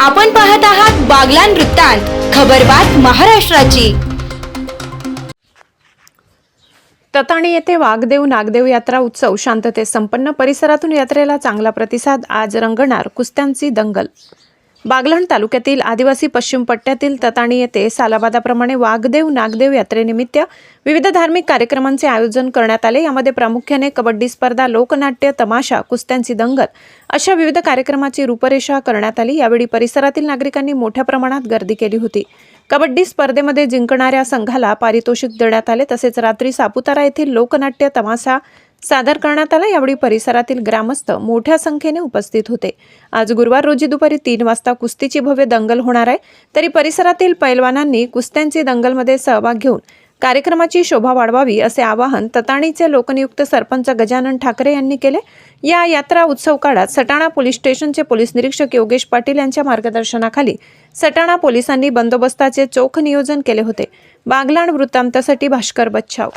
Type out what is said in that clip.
आपण पाहत आहात बागलान वृत्तांत खबरबात महाराष्ट्राची. तताणी येथे वाघदेव नागदेव यात्रा उत्सव शांततेत संपन्न परिसरातून यात्रेला चांगला प्रतिसाद आज रंगणार कुस्त्यांची दंगल. बागलण तालुक्यातील आदिवासी पश्चिम पट्ट्यातील तताणी येथे सालाबादाप्रमाणे वाघदेव नागदेव यात्रेनिमित्त विविध धार्मिक कार्यक्रमांचे आयोजन करण्यात आले. यामध्ये प्रामुख्याने कबड्डी स्पर्धा लोकनाट्य तमाशा कुस्त्यांची दंगल अशा विविध कार्यक्रमाची रूपरेषा करण्यात आली. यावेळी परिसरातील नागरिकांनी मोठ्या प्रमाणात गर्दी केली होती. कबड्डी स्पर्धेमध्ये जिंकणाऱ्या संघाला पारितोषिक देण्यात आले. तसेच रात्री सापुतारा येथील लोकनाट्य तमाशा सादर करण्यात आला. यावेळी परिसरातील ग्रामस्थ मोठ्या संख्येने उपस्थित होते. आज गुरुवार रोजी दुपारी तीन वाजता कुस्तीची भव्य दंगल होणार आहे. तरी परिसरातील पैलवानांनी कुस्त्यांची दंगलमध्ये सहभाग घेऊन कार्यक्रमाची शोभा वाढवावी असे आवाहन तताणीचे लोकनियुक्त सरपंच गजानन ठाकरे यांनी केले. या यात्रा उत्सव काळात सटाणा पोलीस स्टेशनचे पोलीस निरीक्षक योगेश पाटील यांच्या मार्गदर्शनाखाली सटाणा पोलिसांनी बंदोबस्ताचे चोख नियोजन केले होते. बागलाण वृत्तांतासाठी भास्कर बच्छाव.